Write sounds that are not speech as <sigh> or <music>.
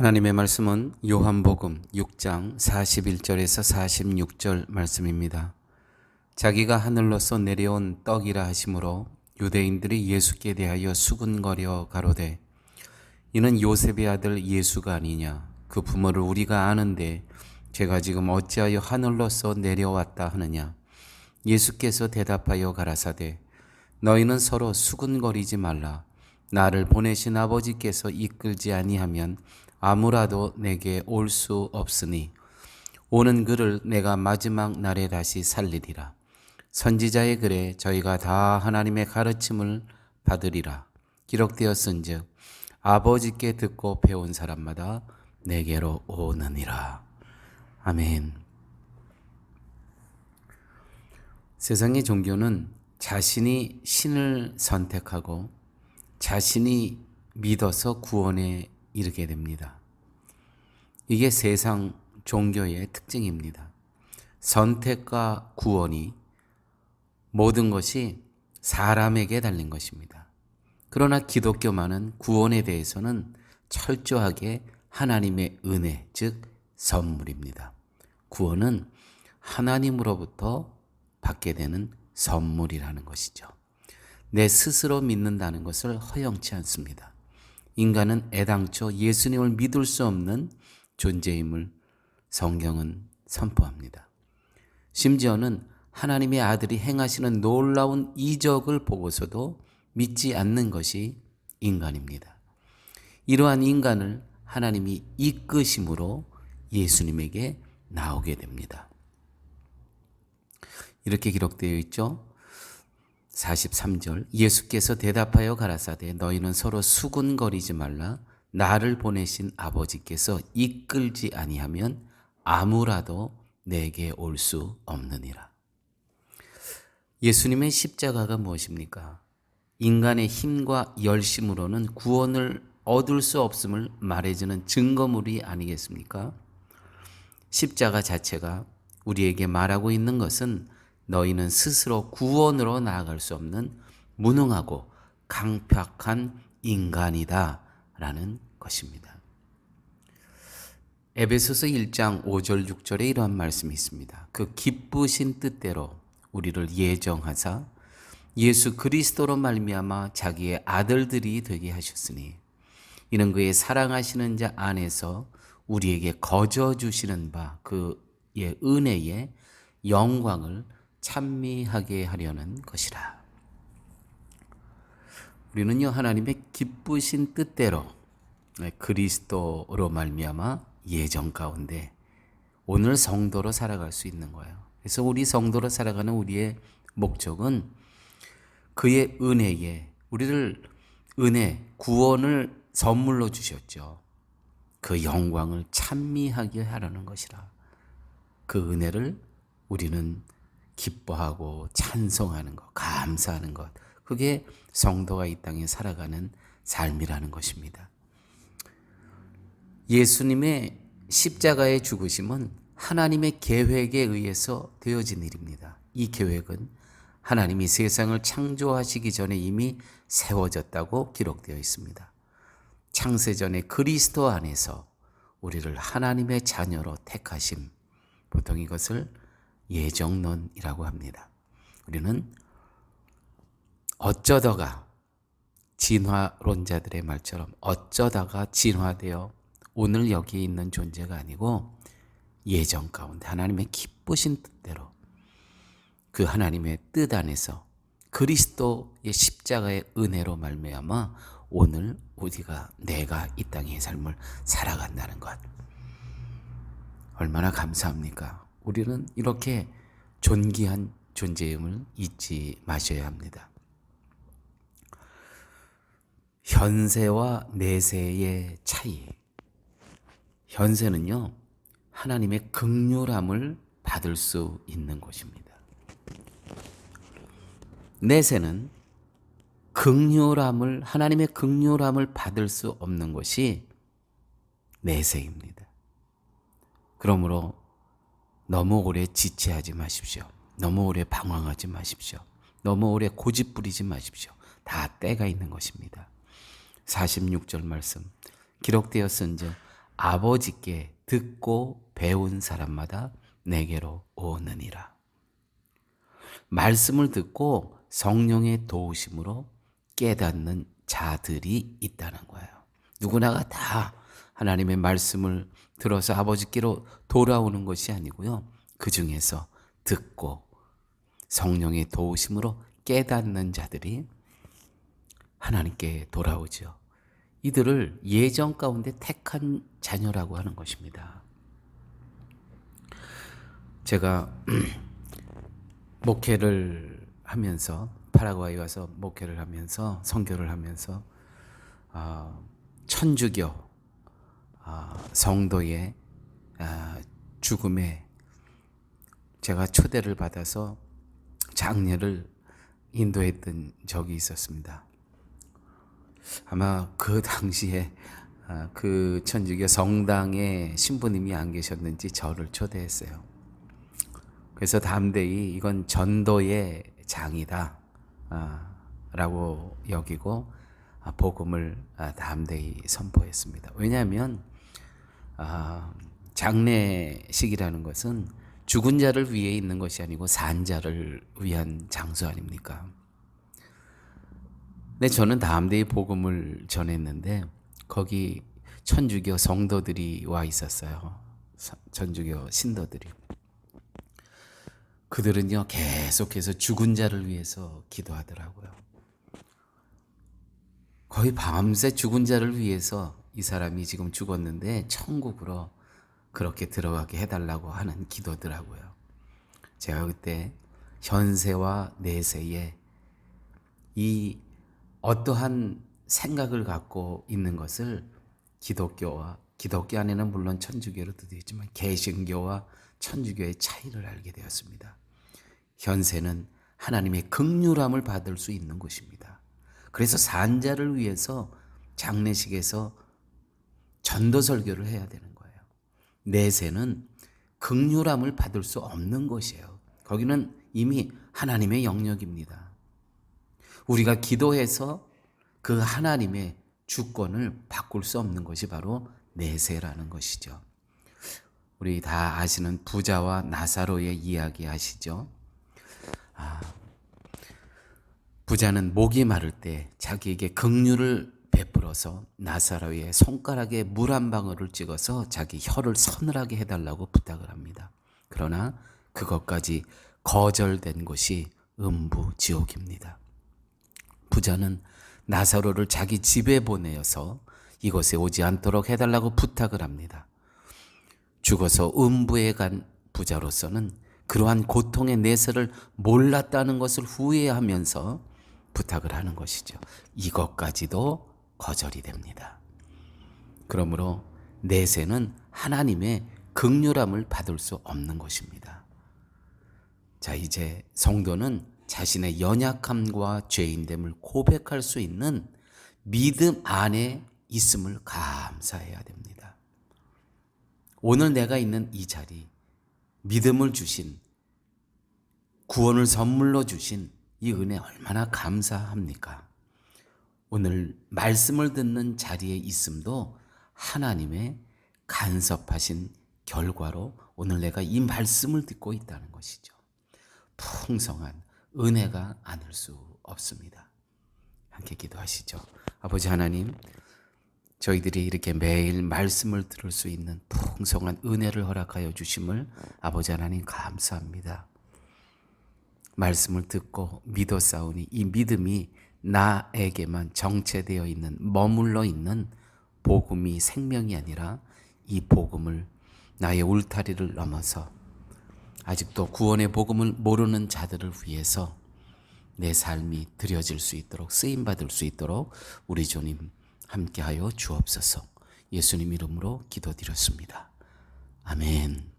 하나님의 말씀은 요한복음 6장 41절에서 46절 말씀입니다. 자기가 하늘로서 내려온 떡이라 하심으로 유대인들이 예수께 대하여 수군거려 가로되 이는 요셉의 아들 예수가 아니냐? 그 부모를 우리가 아는데 제가 지금 어찌하여 하늘로서 내려왔다 하느냐? 예수께서 대답하여 가라사대 너희는 서로 수군거리지 말라. 나를 보내신 아버지께서 이끌지 아니하면 아무라도 내게 올 수 없으니 오는 그를 내가 마지막 날에 다시 살리리라. 선지자의 글에 저희가 다 하나님의 가르침을 받으리라. 기록되었은즉 아버지께 듣고 배운 사람마다 내게로 오느니라. 아멘. 세상의 종교는 자신이 신을 선택하고 자신이 믿어서 구원에 이르게 됩니다. 이게 세상 종교의 특징입니다. 선택과 구원이 모든 것이 사람에게 달린 것입니다. 그러나 기독교만은 구원에 대해서는 철저하게 하나님의 은혜, 즉 선물입니다. 구원은 하나님으로부터 받게 되는 선물이라는 것이죠. 내 스스로 믿는다는 것을 허용치 않습니다. 인간은 애당초 예수님을 믿을 수 없는 존재임을 성경은 선포합니다. 심지어는 하나님의 아들이 행하시는 놀라운 이적을 보고서도 믿지 않는 것이 인간입니다. 이러한 인간을 하나님이 이끄심으로 예수님에게 나오게 됩니다. 이렇게 기록되어 있죠. 43절 예수께서 대답하여 가라사대 너희는 서로 수군거리지 말라 나를 보내신 아버지께서 이끌지 아니하면 아무라도 내게 올 수 없느니라. 예수님의 십자가가 무엇입니까? 인간의 힘과 열심으로는 구원을 얻을 수 없음을 말해주는 증거물이 아니겠습니까? 십자가 자체가 우리에게 말하고 있는 것은 너희는 스스로 구원으로 나아갈 수 없는 무능하고 강팍한 인간이다. 라는 것입니다. 에베소서 1장 5절 6절에 이러한 말씀이 있습니다. 그 기쁘신 뜻대로 우리를 예정하사 예수 그리스도로 말미암아 자기의 아들들이 되게 하셨으니 이는 그의 사랑하시는 자 안에서 우리에게 거저 주시는 바 그의 은혜의 영광을 찬미하게 하려는 것이라. 우리는요 하나님의 기쁘신 뜻대로 네, 그리스도로 말미암아 예정 가운데 오늘 성도로 살아갈 수 있는 거예요. 그래서 우리 성도로 살아가는 우리의 목적은 그의 은혜에 우리를 은혜 구원을 선물로 주셨죠. 그 영광을 찬미하게 하라는 것이라. 그 은혜를 우리는 기뻐하고 찬송하는 것, 감사하는 것. 그게 성도가 이 땅에 살아가는 삶이라는 것입니다. 예수님의 십자가의 죽으심은 하나님의 계획에 의해서 되어진 일입니다. 이 계획은 하나님이 세상을 창조하시기 전에 이미 세워졌다고 기록되어 있습니다. 창세전에 그리스도 안에서 우리를 하나님의 자녀로 택하심. 보통 이것을 예정론이라고 합니다. 우리는 어쩌다가 진화론자들의 말처럼 어쩌다가 진화되어 오늘 여기 있는 존재가 아니고 예정 가운데 하나님의 기쁘신 뜻대로 그 하나님의 뜻 안에서 그리스도의 십자가의 은혜로 말미암아 오늘 우리가 내가 이 땅의 삶을 살아간다는 것 얼마나 감사합니까? 우리는 이렇게 존귀한 존재임을 잊지 마셔야 합니다. 현세와 내세의 차이. 현세는요, 하나님의 극률함을 받을 수 있는 것입니다. 내세는 극률함을, 하나님의 극률함을 받을 수 없는 것이 내세입니다. 그러므로 너무 오래 지체하지 마십시오. 너무 오래 방황하지 마십시오. 너무 오래 고집 부리지 마십시오. 다 때가 있는 것입니다. 46절 말씀 기록되었은즉 아버지께 듣고 배운 사람마다 내게로 오느니라. 말씀을 듣고 성령의 도우심으로 깨닫는 자들이 있다는 거예요. 누구나가 다 하나님의 말씀을 들어서 아버지께로 돌아오는 것이 아니고요. 그 중에서 듣고 성령의 도우심으로 깨닫는 자들이 하나님께 돌아오죠. 이들을 예정 가운데 택한 자녀라고 하는 것입니다. 제가 <clears throat> 목회를 하면서 파라과이 가서 목회를 하면서 선교를 하면서 어, 천주교 어, 성도의 어, 죽음에 제가 초대를 받아서 장례를 인도했던 적이 있었습니다. 아마 그 당시에 아, 그 천주교 성당에 신부님이 안 계셨는지 저를 초대했어요. 그래서 담대히 이건 전도의 장이다 아, 라고 여기고 아, 복음을 담대히 선포했습니다. 왜냐하면 장례식이라는 것은 죽은 자를 위해 있는 것이 아니고 산 자를 위한 장소 아닙니까? 네, 저는 담대히 복음을 전했는데 거기 천주교 성도들이 와 있었어요. 천주교 신도들이. 그들은요, 계속해서 죽은 자를 위해서 기도하더라고요. 거의 밤새 죽은 자를 위해서 이 사람이 지금 죽었는데 천국으로 그렇게 들어가게 해달라고 하는 기도더라고요. 제가 그때 현세와 내세에 이 어떠한 생각을 갖고 있는 것을 기독교와 기독교 안에는 물론 천주교로도 되지만 개신교와 천주교의 차이를 알게 되었습니다. 현세는 하나님의 극률함을 받을 수 있는 곳입니다. 그래서 산자를 위해서 장례식에서 전도 설교를 해야 되는 거예요. 내세는 극률함을 받을 수 없는 곳이에요. 거기는 이미 하나님의 영역입니다. 우리가 기도해서 그 하나님의 주권을 바꿀 수 없는 것이 바로 내세라는 것이죠. 우리 다 아시는 부자와 나사로의 이야기 아시죠? 아, 부자는 목이 마를 때 자기에게 긍휼을 베풀어서 나사로의 손가락에 물 한 방울을 찍어서 자기 혀를 서늘하게 해달라고 부탁을 합니다. 그러나 그것까지 거절된 곳이 음부 지옥입니다. 부자는 나사로를 자기 집에 보내어서 이곳에 오지 않도록 해달라고 부탁을 합니다. 죽어서 음부에 간 부자로서는 그러한 고통의 내세를 몰랐다는 것을 후회하면서 부탁을 하는 것이죠. 이것까지도 거절이 됩니다. 그러므로 내세는 하나님의 극률함을 받을 수 없는 것입니다. 자, 이제 성도는 자신의 연약함과 죄인됨을 고백할 수 있는 믿음 안에 있음을 감사해야 됩니다. 오늘 내가 있는 이 자리, 믿음을 주신, 구원을 선물로 주신 이 은혜 얼마나 감사합니까? 오늘 말씀을 듣는 자리에 있음도 하나님의 간섭하신 결과로 오늘 내가 이 말씀을 듣고 있다는 것이죠. 풍성한 은혜가 아닐 수 없습니다. 함께 기도하시죠. 아버지 하나님, 저희들이 이렇게 매일 말씀을 들을 수 있는 풍성한 은혜를 허락하여 주심을 아버지 하나님 감사합니다. 말씀을 듣고 믿어 싸우니 이 믿음이 나에게만 정체되어 있는 머물러 있는 복음이 생명이 아니라 이 복음을 나의 울타리를 넘어서 아직도 구원의 복음을 모르는 자들을 위해서 내 삶이 드려질 수 있도록 쓰임 받을 수 있도록 우리 주님 함께하여 주옵소서. 예수님 이름으로 기도드렸습니다. 아멘.